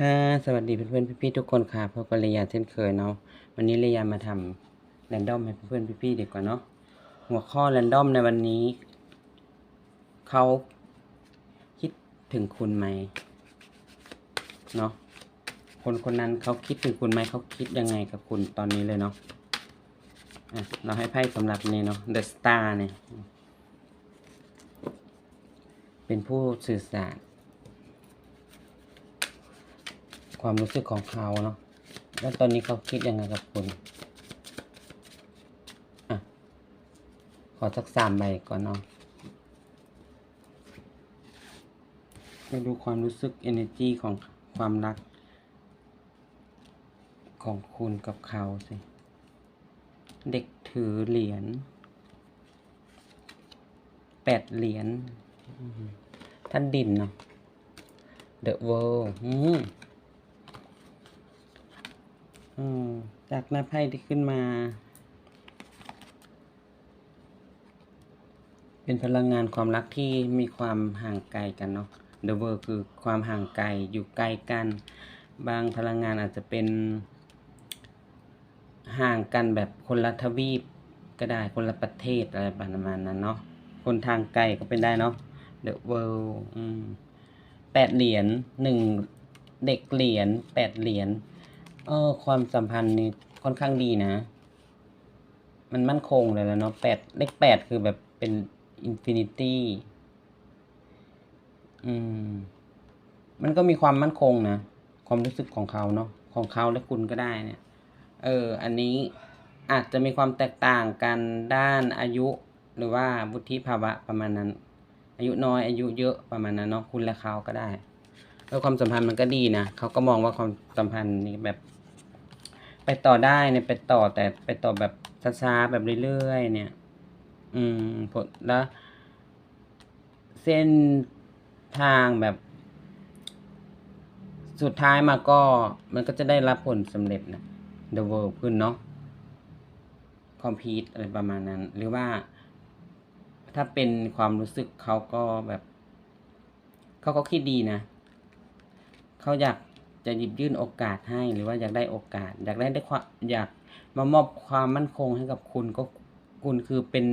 ค่ะสวัสดีเพื่อนๆพี่ๆทุกคนค่ะพบกับเรียาเช่นเคยเนาะวันนี้เรียามาทำแรนดอมให้เพื่อนๆพี่ๆดีกว่าเนาะหัวข้อแรนดอมในวันนี้ เขาคิดถึงคุณไหมเนาะคนคนนั้นเขาคิดถึงคุณไหมเขาคิดยังไงกับคุณตอนนี้เลยเนาะอะเราให้ไพ่สำหรับนี้เนาะ The Star เนี่ยเป็นผู้สื่อสาร ความรู้สึกของเขาเนาะแล้วตอนนี้เขาคิดยังไงกับคุณอะขอสักสามใบก่อนเนาะมาดูความรู้สึก energy ของความรัก ของคุณกับเขาสิ เด็กถือเหรียญแปดเหรียญท่านดินเนาะ The World อืมอืม จากหน้าไพ่ที่ขึ้นมา เป็นพลังงานความรักที่มีความห่างไกลกันเนาะ The World คือความห่างไกลอยู่ไกลกัน บางพลังงานอาจจะเป็น ห่างกันแบบคนละทวีปก็ได้คนละประเทศอะไรประมาณนั้นเนาะ คนทางไกลก็เป็นได้เนาะ The World แปดเหรียญหนึ่งเด็กเหรียญแปดเหรียญ เออ ความสัมพันธ์นี่ค่อนข้างดีนะ มันมั่นคงเลยแล้วเนาะแปดเลขแปดคือแบบเป็นอินฟินิตี้อืม มันก็มีความมั่นคงนะ ความรู้สึกของเขาเนาะของเขาและคุณก็ได้เนี่ย เออ อันนี้อาจจะมีความแตกต่างกันด้านอายุ หรือว่าวุฒิภาวะประมาณนั้น อายุน้อยอายุเยอะประมาณนั้นเนาะคุณและเขาก็ได้ แล้วความสัมพันธ์มันก็ดีนะเขาก็มองว่าความสัมพันธ์นี่แบบ ไปต่อได้เนี่ยไปต่อแต่ไปต่อแบบช้าๆแบบเรื่อยๆเนี่ย อืมผลแล้ว เส้นทางแบบ สุดท้ายมาก็มันก็จะได้รับผลสำเร็จนะ The World ขึ้นเนาะ complete อะไรประมาณนั้น หรือว่า ถ้าเป็นความรู้สึกเขาก็แบบ เขาก็คิดดีนะ เขาอยากจะหยิบยื่นโอกาสให้หรือว่าอยากได้โอกาส อยากได้ได้ความอยากมามอบความมั่นคงให้กับคุณก็คุณคือเป็น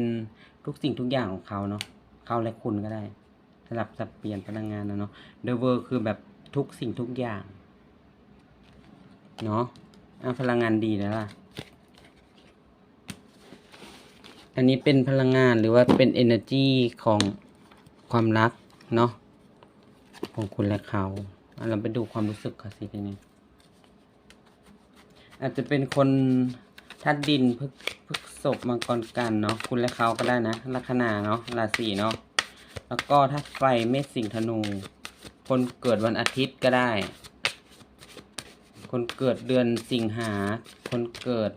ทุกสิ่งทุกอย่างของเขาเนาะเขาและคุณก็ได้สลับสับเปลี่ยนพลังงานนะเนาะ The World คือแบบทุกสิ่งทุกอย่างเนาะอะพลังงานดีแล้วล่ะ อันนี้เป็นพลังงานหรือว่าเป็น energy ของความรักเนาะของคุณและเขา เราไปดูความรู้สึกเขาสิทีนี้อาจจะเป็นคนธาตุดินพึกพึกศพมังกรกันเนาะคุณและเขาก็ได้นะลัคนาเนาะราศีเนาะแล้วก็ธาไฟเมษสิงธนู คนเกิดวันอาทิตย์ก็ได้ คนเกิดเดือนสิงหา คนเกิด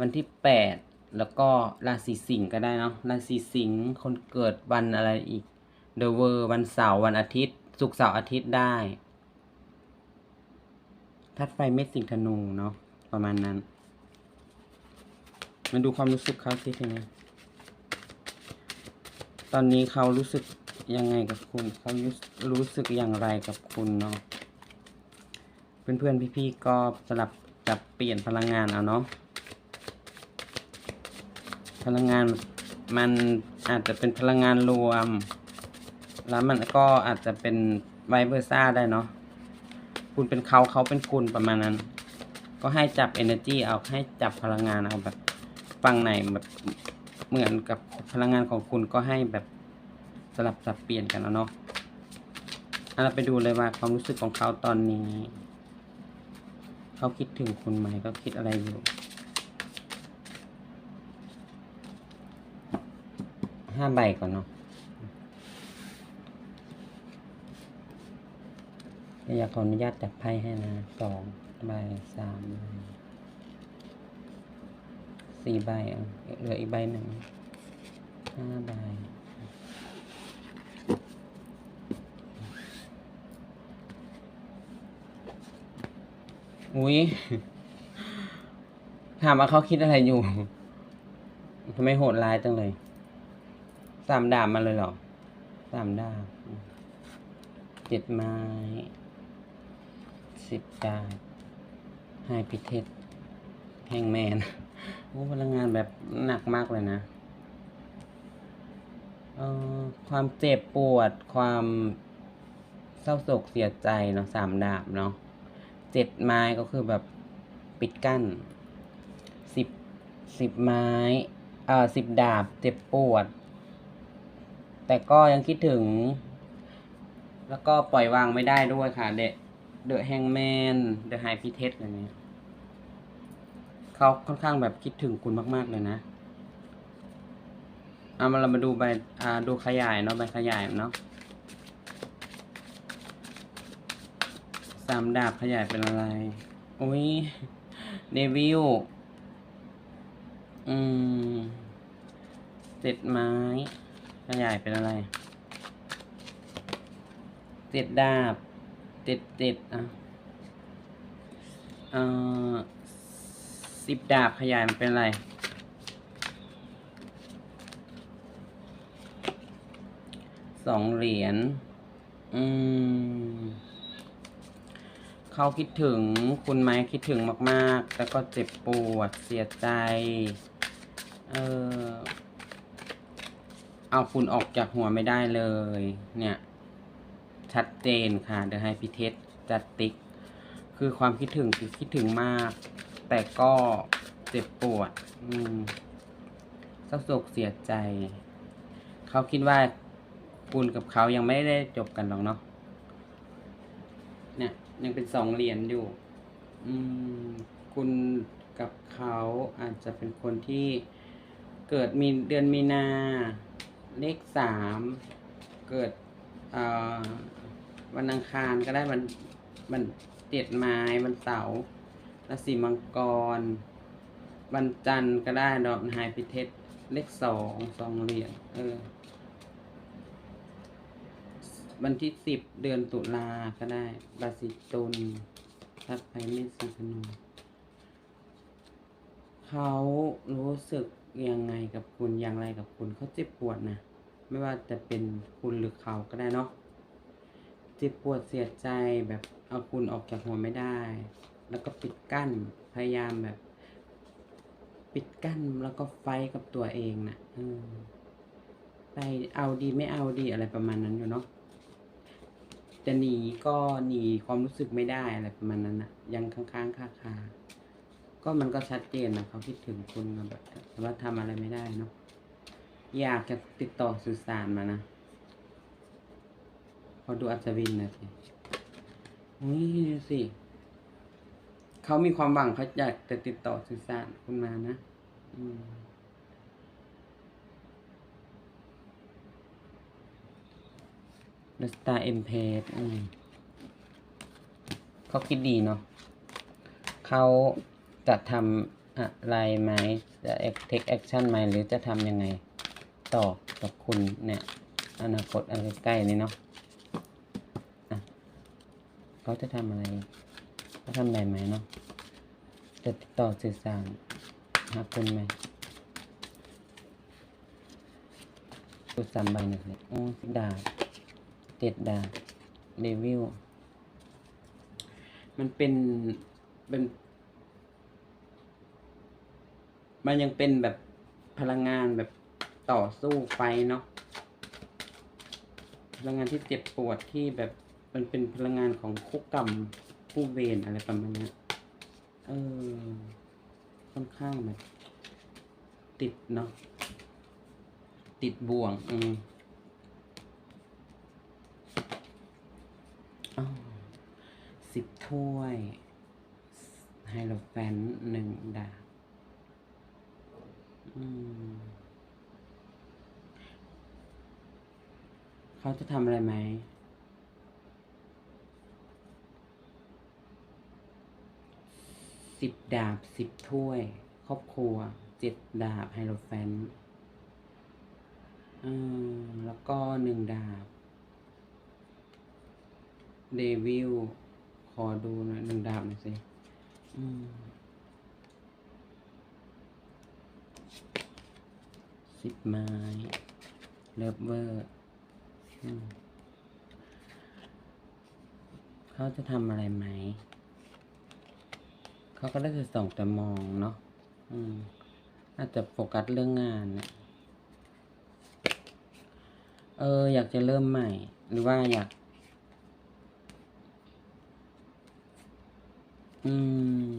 วันที่แปดแล้วก็ราศีสิงห์ก็ได้เนาะราศีสิงห์คนเกิดวันอะไรอีกเดอะเวอร์วันเสาร์วันอาทิตย์ศุกร์เสาร์อาทิตย์ได้ ธาตุไฟเม็ดสิงธนูเนาะประมาณนั้น มาดูความรู้สึกเขาสิทีนี้ตอนนี้เขารู้สึกยังไงกับคุณ เขารู้รู้สึกอย่างไรกับคุณเนาะเพื่อนๆพี่ๆก็สลับจับเปลี่ยนพลังงานเอาเนาะพลังงานมันอาจจะเป็นพลังงานรวม แล้วมันก็อาจจะเป็นไวเบอร์ซ่าได้เนาะ คุณเป็นเขาเขาเป็นคุณประมาณนั้น ก็ให้จับ energy เอาให้จับพลังงานเอาแบบฝั่งไหนแบบเหมือนกับพลังงานของคุณก็ให้แบบสลับสับเปลี่ยนกันเอาเนาะเอาเราไปดูเลยว่าความรู้สึกของเขาตอนนี้ เขาคิดถึงคุณไหมเขาคิดอะไรอยู่ ห้าใบก่อนเนาะ อยากขออนุญาตจับไพ่ให้นะสองใบสามใบสี่ใบเหลืออีกใบหนึ่งห้าใบอุ้ยถามว่าเขาคิดอะไรอยู่ทำไมโหดร้ายจังเลย สามดาบมาเลยเหรอ สามดาบเจ็ดไม้ สิบดาวให้พิเทศแห่งแมนโอ้พลังงานแบบหนักมากเลยนะเอ่อความเจ็บปวด ความเศร้าโศกเสียใจเนาะสามดาบเนาะเจ็ดไม้ก็คือแบบปิดกั้นสิบสิบไม้เอ่อสิบดาบเจ็บปวด แต่ก็ยังคิดถึง แล้วก็ปล่อยวางไม่ได้ด้วยค่ะเดะ เดอะแฮงแมนเดอะไฮพิเทสอะไรเนี้ยเขาค่อนข้างแบบคิดถึงคุณมาก ๆ เลยนะเอามาเรามาดูใบอ่าดูขยายเนาะใบขยายเนาะสามดาบขยายเป็นอะไรอุ้ยเดวิลอืมเจ็ดไม้ ขยายเป็นอะไรเจ็ดดาบ เจ็ดเจ็ดอะเอ่อสิบดาบขยายมันเป็นอะไรสองเหรียญ อืม เขาคิดถึงคุณไหมคิดถึงมาก ๆ แล้วก็เจ็บปวดเสียใจ เออ เอาคุณออกจากหัวไม่ได้เลย เนี่ย ชัดเจนค่ะเดอะไฮพิเทสจัดติ๊ก คือความคิดถึงคือคิดถึงมาก แต่ก็เจ็บปวด อืมเศร้าโศกเสียใจ เขาคิดว่าคุณกับเขายังไม่ได้จบกันหรอกเนาะเนี่ยยังเป็นสองเหรียญอยู่ อืม คุณกับเขาอาจจะเป็นคนที่เกิดมีเดือนมีนา เลขสาม เกิดอ่อ วันอังคารก็ได้วันวันเจ็ดไม้วันเสาร์ราศีมังกร วันจันทร์ก็ได้ดอกไฮพิเทสเลขสองสองเหรียญเออ วันที่สิบเดือนตุลาก็ได้ราศีตุลทัดไปไม่สีธนูเขารู้สึกยังไงกับคุณอย่างไรกับคุณเขาเจ็บปวดนะ ไม่ว่าจะเป็นคุณหรือเขาก็ได้เนาะ เจ็บปวดเสียใจแบบเอาคุณออกจากหัวไม่ได้ แล้วก็ปิดกั้นพยายามแบบ ปิดกั้นแล้วก็ไฟกับตัวเองนะ่ะไปเอาดีไม่เอาดีอะไรประมาณนั้นอยู่เนาะจะหนีก็หนีความรู้สึกไม่ได้อะไรประมาณนั้นนะยังค้างๆคาคาก็มันก็ชัดเจนนะเขาคิดถึงคุณแบบแต่ว่าทำอะไรไม่ได้เนาะอยากจะติดต่อสื่อสารมานะ อดูอัศวินนะสินี่ดูสิ เขามีความหวังเขาอยากจะติดต่อสื่อสารคุณมานะ อืม The Star e m p a g e อืมเขาคิดดีเนาะเขาจะทำอะไรไหม จะ take action ไหม หรือจะทำยังไง ต่อกับคุณเนี่ย อนาคตอะไรใกล้นี้เนาะ เขาจะทำอะไรเขาทำได้ไหมเนาะจะติดต่อสื่อสารหาคุณไหมดูสามใบหน่อยสิโอ้ดาบเจ็ดดาบเดวิลมันเป็นเป็นมันยังเป็นแบบพลังงานแบบต่อสู้ไฟเนาะพลังงานที่เจ็บปวดที่แบบ มันเป็นพลังงานของคุกกรรมผู้เวรอะไรประมาณนี้เออ ค่อนข้างแบบติดเนาะ ติดบ่วง อืมอสิบถ้วยไฮโลแฟนหนึ่งดาบอืมเขาจะทำอะไรไหม สิบดาบสิบถ้วย ครอบครัวเจ็ดดาบไฮโลแฟนอืมแล้วก็หนึ่งดาบเดวิลขอดูหน่อยหนึ่งดาบหน่อยสิอืมสิบไม้เลิฟเวอร์อืมเขาจะทำอะไรไหม เขาก็ได้แต่ส่องแต่มองเนาะอืมอาจจะโฟกัสเรื่องงานเนี่ยเออ อยากจะเริ่มใหม่ หรือว่าอยาก อืม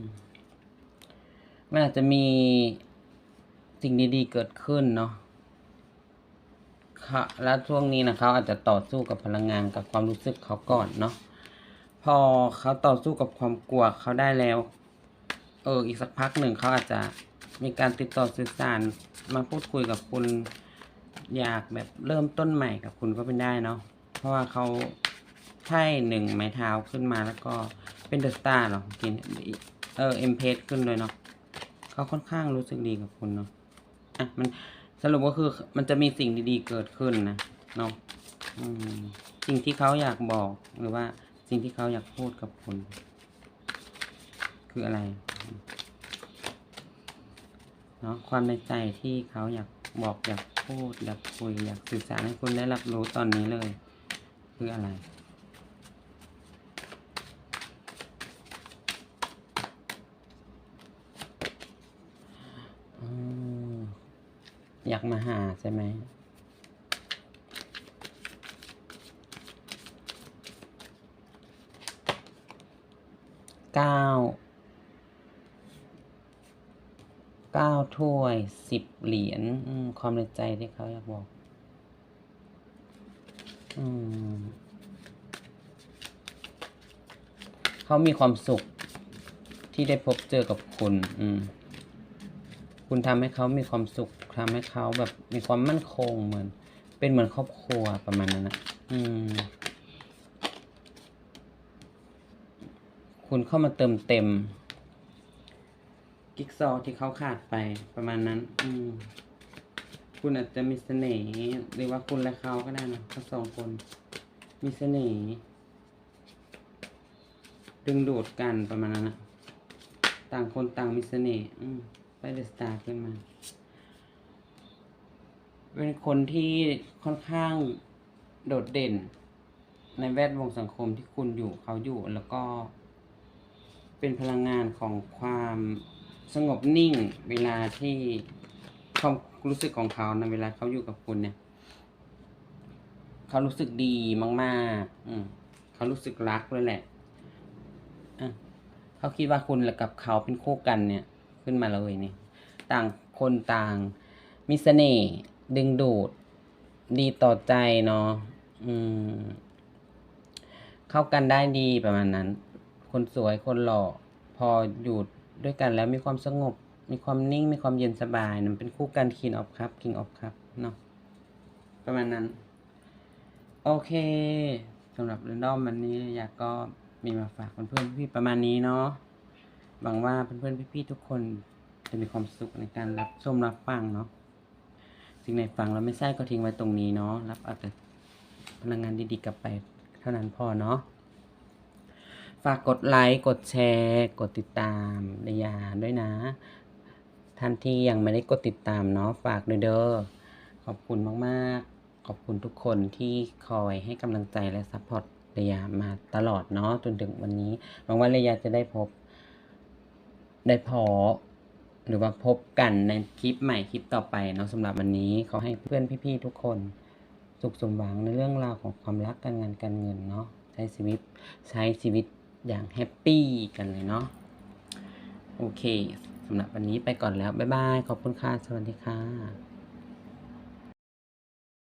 มันอาจจะมีสิ่งดีๆเกิดขึ้นเนาะค่ะแล้วช่วงนี้นะเขาอาจจะต่อสู้กับพลังงานกับความรู้สึกเขาก่อนเนาะพอเขาต่อสู้กับความกลัวเขาได้แล้ว เอออีกสักพักหนึ่งเขาอาจจะมีการติดต่อสื่อสารมาพูดคุยกับคุณอยากแบบเริ่มต้นใหม่กับคุณก็เป็นได้เนาะเพราะว่าเขาไพ่หนึ่งไม้เท้าขึ้นมาแล้วก็เป็นเดอะสตาร์เนาะกินเออเอ็มเพสขึ้นเลยเนาะเขาค่อนข้างรู้สึกดีกับคุณเนาะอะมันสรุปก็คือมันจะมีสิ่งดีๆเกิดขึ้นนะเนาะสิ่งที่เขาอยากบอกหรือว่าสิ่งที่เขาอยากพูดกับคุณ คืออะไร เนาะความในใจที่เขาอยากบอกอยากพูดอยากคุยอยากสื่อสารให้คุณได้รับรู้ตอนนี้เลย คืออะไรอืมอยากมาหาใช่ไหมเก้า เก้าถ้วยสิบเหรียญความในใจที่เขาอยากบอกอืมเขามีความสุขที่ได้พบเจอกับคุณ อืม คุณทำให้เขามีความสุขทำให้เขาแบบมีความมั่นคงเหมือน เป็นเหมือนครอบครัวประมาณนั้นนะอืม คุณเข้ามาเติมเต็ม กิ๊กซอว์ที่เขาขาดไปประมาณนั้น อืม คุณอาจจะมีเสน่ห์หรือว่าคุณและเขาก็ได้นะทั้งสองคน มีเสน่ห์ดึงดูดกันประมาณนั้นนะต่างคนต่างมีเสน่ห์อืมไปเดอะสตาร์ขึ้นมาเป็นคนที่ค่อนข้างโดดเด่น ในแวดวงสังคมที่คุณอยู่เขาอยู่แล้วก็ เป็นพลังงานของความ สงบนิ่งเวลาที่ความรู้สึกของเขานะเวลาเขาอยู่กับคุณเนี่ย เขารู้สึกดีมากๆ อืมเขารู้สึกรักเลยแหละอะเขาคิดว่าคุณกับเขาเป็นคู่กันเนี่ย ขึ้นมาเลยนี่ต่างคนต่างมีเสน่ห์ดึงดูด ดีต่อใจเนาะอืม เข้ากันได้ดีประมาณนั้น คนสวยคนหล่อพออยู่ด้ ด้วยกันแล้วมีความสงบ มีความนิ่ง มีความเย็นสบายนะเป็นคู่กันคินออฟครับคิงออฟครับเนาะประมาณนั้น โอเคสำหรับเรนดอมวันนี้อยากก็มีมาฝากเพื่อนๆพี่ๆประมาณนี้เนาะหวังว่าเพื่อนๆพี่ๆทุกคนจะมีความสุขในการรับชมรับฟังเนาะสิ่งไหนฟังแล้วไม่ใช่ก็ทิ้งไว้ตรงนี้เนาะรับเอาแต่พลังงานดีๆกลับไปเท่านั้นพอเนาะ ฝากกดไลค์ กดแชร์ กดติดตามในยาด้วยนะ ท่านที่ยังไม่ได้กดติดตามเนาะฝากด้วยเด้อขอบคุณมากๆ ขอบคุณทุกคนที่คอยให้กำลังใจและซัพพอร์ตเรยามาตลอดเนาะจนถึงวันนี้หวังว่าเรยาจะได้พบ ได้พอหรือว่าพบกันในคลิปใหม่คลิปต่อไปเนาะสำหรับวันนี้ขอให้เพื่อนพี่ๆทุกคน สุขสมหวังในเรื่องราวของความรักการงานการเงินเนาะใช้ชีวิตใช้ชีวิต อย่างแฮปปี้กันเลยเนาะโอเคสำหรับวันนี้ไปก่อนแล้ว บ๊ายบาย ขอบคุณค่ะ สวัสดีค่ะ